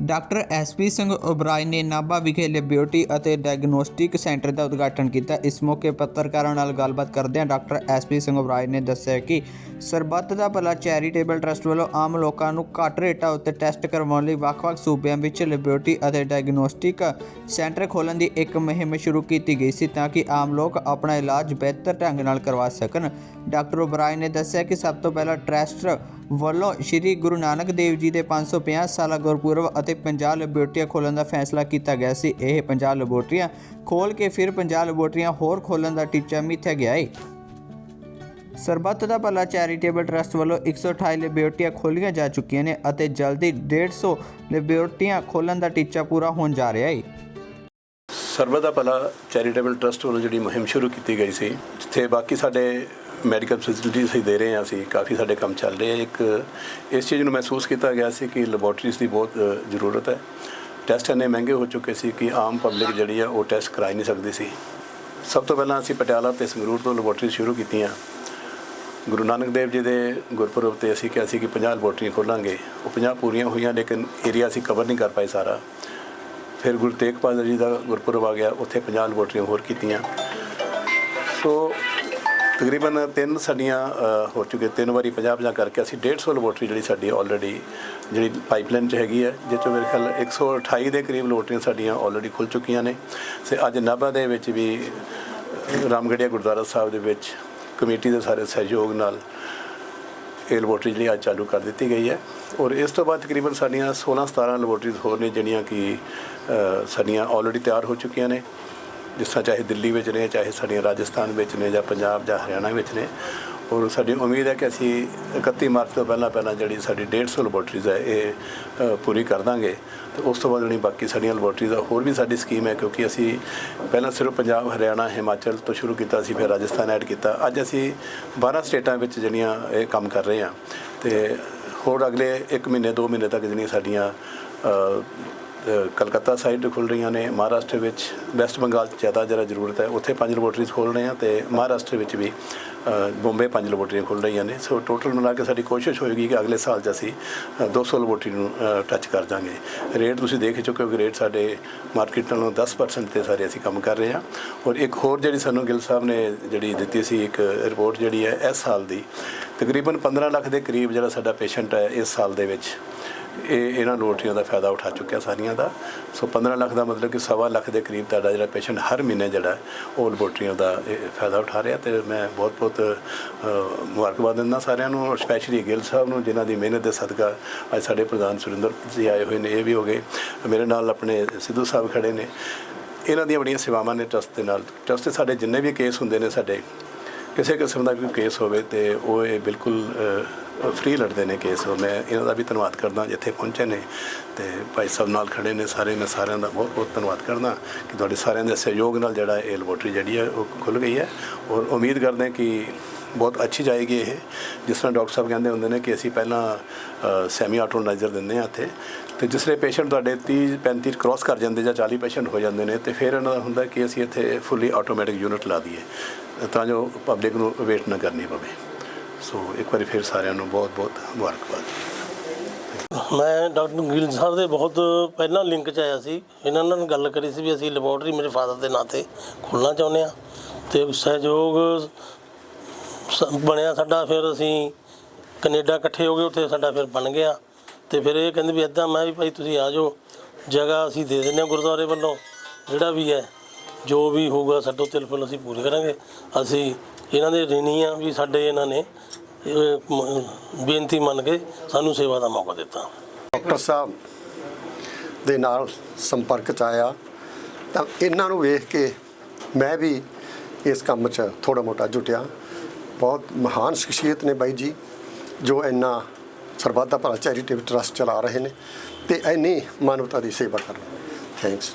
Doctor SP Singh Oberoi ਨੇ ਨਾਭਾ ਵਿਖੇ laboratory ਅਤੇ ਡਾਇਗਨੋਸਟਿਕ ਸੈਂਟਰ ਦਾ ਉਦਘਾਟਨ ਕੀਤਾ। ਇਸ ਮੌਕੇ ਪੱਤਰਕਾਰਾਂ ਨਾਲ ਗੱਲਬਾਤ ਕਰਦਿਆਂ ਡਾਕਟਰ ਐਸਪੀ ਸਿੰਘ ਓਬਰਾਏ ਨੇ ਦੱਸਿਆ ਕਿ ਸਰਬੱਤ ਦਾ ਭਲਾ ਚੈਰੀਟੇਬਲ ਟਰਸਟ ਵੱਲੋਂ ਆਮ ਲੋਕਾਂ ਨੂੰ ਘੱਟ ਰੇਟਾਂ ਉੱਤੇ ਟੈਸਟ ਕਰਵਾਉਣ ਲਈ ਵੱਖ-ਵੱਖ ਸੂਬਿਆਂ ਵਿੱਚ ਲੈਬੋਰੇਟਰੀ ਅਤੇ ਡਾਇਗਨੋਸਟਿਕ ਸੈਂਟਰ ਖੋਲ੍ਹਣ ਦੀ ਇੱਕ ਮੁਹਿੰਮ ਸ਼ੁਰੂ ਕੀਤੀ ਗਈ ਸੀ ਤਾਂ ਕਿ ਆਮ ਲੋਕ ਆਪਣਾ ਇਲਾਜ ਬਿਹਤਰ ਢੰਗ ਨਾਲ ਕਰਵਾ ਸਕਣ। ਡਾਕਟਰ ਓਬਰਾਏ ਨੇ ਦੱਸਿਆ ਕਿ ਸਭ ਤੋਂ ਪਹਿਲਾਂ ਟਰਸਟ ਵੱਲੋਂ ਸ੍ਰੀ ਗੁਰੂ ਨਾਨਕ ਦੇਵ ਜੀ ਦੇ 550 ਸਾਲਾ ਗੁਰਪੁਰਬ ਅਤੇ 50 ਲੈਬੋਰਟਰੀਆਂ ਖੋਲ੍ਹਣ ਦਾ ਫੈਸਲਾ ਕੀਤਾ ਗਿਆ ਸੀ। ਇਹ 50 ਲੈਬੋਰਟਰੀਆਂ ਖੋਲ੍ਹ ਕੇ ਫਿਰ 50 ਲੈਬੋਰਟਰੀਆਂ ਹੋਰ ਖੋਲ੍ਹਣ ਦਾ ਟੀਚਾ ਮਿੱਥਿਆ ਗਿਆ ਹੈ ਸਰਬੱਤ ਦਾ ਭਲਾ ਚੈਰੀਟੇਬਲ ਟਰਸਟ ਵੱਲੋਂ 128 ਲੈਬੋਰਟਰੀਆਂ ਖੋਲ੍ਹੀਆਂ ਜਾ ਚੁੱਕੀਆਂ ਨੇ ਅਤੇ ਜਲਦੀ 150 ਲੈਬੋਰਟਰੀਆਂ ਖੋਲ੍ਹਣ ਦਾ ਟੀਚਾ ਪੂਰਾ ਹੋਣ ਜਾ ਰਿਹਾ ਹੈ ਸਰਬਤ ਦਾ ਭਲਾ ਚੈਰੀਟੇਬਲ ਟਰਸਟ ਵੱਲੋਂ ਜਿਹੜੀ ਮੁਹਿੰਮ ਸ਼ੁਰੂ ਕੀਤੀ ਗਈ ਸੀ, ਜਿੱਥੇ ਬਾਕੀ ਸਾਡੇ ਮੈਡੀਕਲ ਫੈਸਿਲਿਟੀਜ਼ ਅਸੀਂ ਦੇ ਰਹੇ ਹਾਂ, ਅਸੀਂ ਕਾਫੀ ਸਾਡੇ ਕੰਮ ਚੱਲ ਰਹੇ ਆ ਇੱਕ ਇਸ ਚੀਜ਼ ਨੂੰ ਮਹਿਸੂਸ ਕੀਤਾ ਗਿਆ ਸੀ ਕਿ ਲੈਬੋਰਟਰੀਜ਼ ਦੀ ਬਹੁਤ ਜ਼ਰੂਰਤ ਹੈ। ਟੈਸਟ ਇੰਨੇ ਮਹਿੰਗੇ ਹੋ ਚੁੱਕੇ ਸੀ ਕਿ ਆਮ ਪਬਲਿਕ ਜਿਹੜੀ ਆ ਉਹ ਟੈਸਟ ਕਰਾ ਨਹੀਂ ਸਕਦੀ ਸੀ। ਸਭ ਤੋਂ ਪਹਿਲਾਂ ਅਸੀਂ ਪਟਿਆਲਾ ਤੇ ਸੰਗਰੂਰ ਤੋਂ ਲੈਬੋਰਟਰੀ ਸ਼ੁਰੂ ਕੀਤੀਆਂ। ਗੁਰੂ ਨਾਨਕ ਦੇਵ ਜੀ ਦੇ ਗੁਰਪੁਰਬ ਤੇ ਅਸੀਂ ਕਿਹਾ ਸੀ ਕਿ 50 ਲੈਬੋਰਟਰੀਆਂ ਖੋਲਾਂਗੇ। ਉਹ 50 ਪੂਰੀਆਂ ਹੋਈਆਂ, ਲੇਕਿਨ ਏਰੀਆ ਅਸੀਂ ਕਵਰ ਨਹੀਂ ਕਰ ਪਾਏ ਸਾਰਾ। ਫਿਰ ਗੁਰੂ ਤੇਗ ਬਹਾਦਰ ਜੀ ਦਾ ਗੁਰਪੁਰਬ ਆ ਗਿਆ, ਉੱਥੇ 50 ਲੈਬੋਰਟਰੀਆਂ ਹੋਰ ਕੀਤੀਆਂ। ਸੋ ਤਕਰੀਬਨ ਤਿੰਨ ਸਾਡੀਆਂ ਹੋ ਚੁੱਕੇ, ਤਿੰਨ ਵਾਰੀ 50 50 ਕਰਕੇ ਅਸੀਂ 150 ਲੈਬੋਰਟਰੀ ਜਿਹੜੀ ਸਾਡੀ ਆਲਰੇਡੀ ਜਿਹੜੀ ਪਾਈਪਲਾਈਨ 'ਚ ਹੈਗੀ ਹੈ ਜਿਸ 'ਚੋਂ ਮੇਰੇ ਖਿਆਲ 128 ਦੇ ਕਰੀਬ ਲੈਬੋਰਟਰੀਆਂ ਸਾਡੀਆਂ ਆਲਰੇਡੀ ਖੁੱਲ ਚੁੱਕੀਆਂ ਨੇ। ਤੇ ਅੱਜ ਨਾਭਾ ਦੇ ਵਿੱਚ ਵੀ ਰਾਮਗੜੀਆ ਗੁਰਦੁਆਰਾ ਸਾਹਿਬ ਦੇ ਵਿੱਚ ਕਮੇਟੀ ਦੇ ਸਾਰੇ ਸਹਿਯੋਗ ਨਾਲ ਇਹ ਲੈਬੋਰਟਰੀ ਜਿਹੜੀ ਅੱਜ ਚਾਲੂ ਕਰ ਦਿੱਤੀ ਗਈ ਹੈ। ਔਰ ਇਸ ਤੋਂ ਬਾਅਦ ਤਕਰੀਬਨ ਸਾਡੀਆਂ 16 17 ਲੈਬੋਰਟਰੀਜ਼ ਹੋਰ ਨੇ, ਜਿਹੜੀਆਂ ਕਿ ਸਾਡੀਆਂ ਆਲਰੇਡੀ ਤਿਆਰ ਹੋ ਚੁੱਕੀਆਂ ਨੇ। ਜਿਸ ਤਰ੍ਹਾਂ ਚਾਹੇ ਦਿੱਲੀ ਵਿੱਚ ਨੇ, ਚਾਹੇ ਸਾਡੀਆਂ ਰਾਜਸਥਾਨ ਵਿੱਚ ਨੇ ਜਾਂ ਪੰਜਾਬ ਜਾਂ ਹਰਿਆਣਾ ਵਿੱਚ ਨੇ। ਔਰ ਸਾਡੀ ਉਮੀਦ ਹੈ ਕਿ ਅਸੀਂ 31 ਮਾਰਚ ਤੋਂ ਪਹਿਲਾਂ ਪਹਿਲਾਂ ਜਿਹੜੀ ਸਾਡੀ 150 ਲੈਬੋਰਟਰੀਜ਼ ਹੈ, ਇਹ ਪੂਰੀ ਕਰ ਦਾਂਗੇ। ਤੇ ਉਸ ਤੋਂ ਬਾਅਦ ਜਿਹੜੀ ਬਾਕੀ ਸਾਡੀਆਂ ਲੈਬੋਰਟਰੀਜ਼ ਆ, ਹੋਰ ਵੀ ਸਾਡੀ ਸਕੀਮ ਹੈ, ਕਿਉਂਕਿ ਅਸੀਂ ਪਹਿਲਾਂ ਸਿਰਫ ਪੰਜਾਬ, ਹਰਿਆਣਾ, ਹਿਮਾਚਲ ਤੋਂ ਸ਼ੁਰੂ ਕੀਤਾ ਸੀ, ਫਿਰ ਰਾਜਸਥਾਨ ਐਡ ਕੀਤਾ। ਅੱਜ ਅਸੀਂ 12 ਸਟੇਟਾਂ ਵਿੱਚ ਜਿਹੜੀਆਂ ਇਹ ਕੰਮ ਕਰ ਰਹੇ ਹਾਂ। ਤੇ ਹੋਰ ਅਗਲੇ 1 ਮਹੀਨੇ 2 ਮਹੀਨੇ ਤੱਕ ਜਿਹੜੀਆਂ ਸਾਡੀਆਂ ਕਲਕੱਤਾ ਸਾਈਡ ਖੁੱਲ ਰਹੀਆਂ ਨੇ ਮਹਾਰਾਸ਼ਟਰ ਵਿੱਚ ਵੈਸਟ ਬੰਗਾਲ 'ਚ ਜ਼ਿਆਦਾ ਜਰਾ ਜ਼ਰੂਰਤ ਹੈ ਉੱਥੇ ਪੰਜ ਲੈਬੋਰਟਰੀਜ਼ ਖੋਲ ਰਹੇ ਹਾਂ ਤੇ ਮਹਾਰਾਸ਼ਟਰ ਵਿੱਚ ਵੀ ਅ, ਬੰਬੇ ਪੰਜ ਲੈਬੋਰਟਰੀਆਂ ਖੁੱਲ ਰਹੀਆਂ ਨੇ। ਸੋ ਟੋਟਲ ਮਿਲਾ ਕੇ ਸਾਡੀ ਕੋਸ਼ਿਸ਼ ਹੋਏਗੀ ਕਿ ਅਗਲੇ ਸਾਲ 'ਚ ਅਸੀਂ ਅ, 200 ਲੈਬੋਰਟਰੀ ਨੂੰ ਟੱਚ ਕਰ ਜਾਾਂਗੇ ਰੇਟ ਤੁਸੀਂ ਦੇਖ ਚੁੱਕੇ ਹੋ ਕਿ ਰੇਟ ਸਾਡੇ ਮਾਰਕੀਟ ਨਾਲੋਂ 10% ਤੇ ਸਾਰੇ ਅਸੀਂ ਕੰਮ ਕਰ ਰਹੇ ਹਾਂ। ਔਰ ਇੱਕ ਹੋਰ ਜਿਹੜੀ ਸਾਨੂੰ ਗਿੱਲ ਸਾਹਿਬ ਨੇ ਜਿਹੜੀ ਦਿੱਤੀ ਸੀ ਇੱਕ ਰਿਪੋਰਟ ਜਿਹੜੀ ਹੈ ਇਸ ਸਾਲ ਦੀ ਤਕਰੀਬਨ 15 ਲੱਖ ਦੇ ਕਰੀਬ ਜਿਹੜਾ ਸਾਡਾ ਪੇਸ਼ੈਂਟ ਹੈ ਇਸ ਸਾਲ ਦੇ ਵਿੱਚ। ਇਹ ਇਹਨਾਂ ਲੋਟਰੀਆਂ ਦਾ ਫਾਇਦਾ ਉਠਾ ਚੁੱਕਿਆ ਸਾਰੀਆਂ ਦਾ। ਸੋ 15 ਲੱਖ ਦਾ ਮਤਲਬ ਕਿ ਸਵਾ ਲੱਖ ਦੇ ਕਰੀਬ ਤੁਹਾਡਾ ਜਿਹੜਾ ਪੇਸ਼ੈਂਟ ਹਰ ਮਹੀਨੇ ਜਿਹੜਾ ਉਹ ਲੈਬੋਰਟਰੀਆਂ ਦਾ ਇਹ ਫਾਇਦਾ ਉਠਾ ਰਿਹਾ ਤੇ ਮੈਂ ਬਹੁਤ ਬਹੁਤ ਮੁਬਾਰਕਬਾਦ ਦਿੰਦਾ ਸਾਰਿਆਂ ਨੂੰ ਸਪੈਸ਼ਲੀ ਗਿੱਲ ਸਾਹਿਬ ਨੂੰ, ਜਿਨ੍ਹਾਂ ਦੀ ਮਿਹਨਤ ਦੇ ਸਦਕਾ ਅੱਜ ਸਾਡੇ ਪ੍ਰਧਾਨ ਸੁਰਿੰਦਰ ਜੀ ਆਏ ਹੋਏ ਨੇ, ਇਹ ਵੀ ਹੋ ਗਏ। ਮੇਰੇ ਨਾਲ ਆਪਣੇ ਸਿੱਧੂ ਸਾਹਿਬ ਖੜੇ ਨੇ। ਇਹਨਾਂ ਦੀਆਂ ਬੜੀਆਂ ਸੇਵਾਵਾਂ ਨੇ ਟਰਸਟ ਦੇ ਨਾਲ। ਟਰਸਟ ਦੇ ਸਾਡੇ ਜਿੰਨੇ ਵੀ ਕੇਸ ਹੁੰਦੇ ਨੇ ਸਾਡੇ, ਕਿਸੇ ਕਿਸਮ ਦਾ ਵੀ ਕੋਈ ਕੇਸ ਹੋਵੇ ਤੇ ਉਹ ਇਹ ਬਿਲਕੁਲ ਫ੍ਰੀ ਲੜਦੇ ਨੇ ਕੇਸ ਉਹ ਮੈਂ ਇਹਨਾਂ ਦਾ ਵੀ ਧੰਨਵਾਦ ਕਰਦਾ, ਜਿੱਥੇ ਪਹੁੰਚੇ ਨੇ ਤੇ ਭਾਈ ਸਾਹਿਬ ਨਾਲ ਖੜੇ ਨੇ ਸਾਰੇ, ਮੈਂ ਸਾਰਿਆਂ ਦਾ ਬਹੁਤ ਬਹੁਤ ਧੰਨਵਾਦ ਕਰਦਾ ਕਿ ਤੁਹਾਡੇ ਸਾਰਿਆਂ ਦੇ ਸਹਿਯੋਗ ਨਾਲ ਜਿਹੜਾ ਇਹ ਲੈਬੋਰਟਰੀ ਜਿਹੜੀ ਹੈ ਉਹ ਖੁੱਲ ਗਈ ਹੈ ਔਰ ਉਮੀਦ ਕਰਦੇ ਹਾਂ ਕਿ ਬਹੁਤ ਅੱਛੀ ਜਾਏਗੀ ਇਹ, ਜਿਸ ਤਰ੍ਹਾਂ ਡਾਕਟਰ ਸਾਹਿਬ ਕਹਿੰਦੇ ਹੁੰਦੇ ਨੇ ਕਿ ਅਸੀਂ ਪਹਿਲਾਂ ਸੈਮੀ ਆਟੋਨਾਈਜ਼ਰ ਦਿੰਦੇ ਹਾਂ ਇੱਥੇ, ਤੇ ਜਿਸਲੇ ਪੇਸ਼ੈਂਟ ਤੁਹਾਡੇ 30 35 ਕ੍ਰਾਸ ਕਰ ਜਾਂਦੇ ਜਾਂ 40 ਪੇਸ਼ੈਂਟ ਹੋ ਜਾਂਦੇ ਨੇ, ਤੇ ਫਿਰ ਇਹਨਾਂ ਦਾ ਹੁੰਦਾ ਕਿ ਅਸੀਂ ਇੱਥੇ ਫੁੱਲੀ ਆਟੋਮੈਟਿਕ ਯੂਨਿਟ ਲਾ ਦਈਏ, ਤਾਂ ਜੋ ਪਬਲਿਕ ਨੂੰ ਵੇਟ ਨਾ ਕਰਨੀ ਪਵੇ। ਸੋ ਇੱਕ ਵਾਰੀ ਫਿਰ ਸਾਰਿਆਂ ਨੂੰ ਬਹੁਤ ਬਹੁਤ ਮੁਬਾਰਕਬਾਦ। ਮੈਂ ਡਾਕਟਰ ਗਿੱਲ ਸਾਹਿਬ ਦੇ ਬਹੁਤ ਪਹਿਲਾਂ ਲਿੰਕ 'ਚ ਆਇਆ ਸੀ। ਇਹਨਾਂ ਨਾਲ ਗੱਲ ਕਰੀ ਸੀ ਵੀ ਅਸੀਂ ਲੈਬੋਰਟਰੀ ਮੇਰੇ ਫਾਦਰ ਦੇ ਨਾਂ ਤੇ ਖੋਲ੍ਹਣਾ ਚਾਹੁੰਦੇ ਆ ਤੇ ਸਹਿਯੋਗ ਸ- ਬਣਿਆ ਸਾਡਾ, ਫਿਰ ਅਸੀਂ ਕੈਨੇਡਾ ਇਕੱਠੇ ਹੋ ਗਏ, ਉੱਥੇ ਸਾਡਾ ਫਿਰ ਬਣ ਗਿਆ। ਤੇ ਫਿਰ ਇਹ ਕਹਿੰਦੇ ਵੀ ਇਦਾਂ ਮੈਂ ਵੀ ਭਾਈ ਤੁਸੀਂ ਆ ਜਾਓ। ਜਗ੍ਹਾ ਅਸੀਂ ਦੇ ਦਿੰਦੇ ਹਾਂ ਗੁਰਦੁਆਰੇ ਵੱਲੋਂ, ਜਿਹੜਾ ਵੀ ਹੈ, ਜੋ ਵੀ ਹੋਊਗਾ, ਸਾਡੋ ਤਿਲਫਲ ਅਸੀਂ ਪੂਰੇ ਕਰਾਂਗੇ। ਅਸੀਂ ਇਹਨਾਂ ਦੇ ਰਿਣੀ ਆ ਵੀ ਸਾਡੇ ਇਹਨਾਂ ਨੇ, ਇਹ, ਮ- ਬੇਨਤੀ ਮੰਨ ਕੇ ਸਾਨੂੰ ਸੇਵਾ ਦਾ ਮੌਕਾ ਦਿੱਤਾ। ਡਾਕਟਰ ਸਾਹਿਬ ਦੇ ਨਾਲ ਸੰਪਰਕ ਚ ਆਇਆ, ਤਾਂ ਇਹਨਾਂ ਨੂੰ ਵੇਖ ਕੇ ਮੈਂ ਵੀ ਇਸ ਕੰਮ 'ਚ ਥੋੜਾ ਮੋਟਾ ਜੁਟਿਆ। ਬਹੁਤ ਮਹਾਨ ਸ਼ਖਸੀਅਤ ਨੇ ਬਾਈ ਜੀ, ਜੋ ਇੰਨਾ ਸਰਬੱਤ ਦਾ ਭਲਾ ਚੈਰੀਟੇਬਲ ਟਰਸਟ ਚਲਾ ਰਹੇ ਨੇ ਤੇ ਇੰਨੀ ਮਾਨਵਤਾ ਦੀ ਸੇਵਾ ਕਰ ਰਹੇ ਥੈਂਕਸ।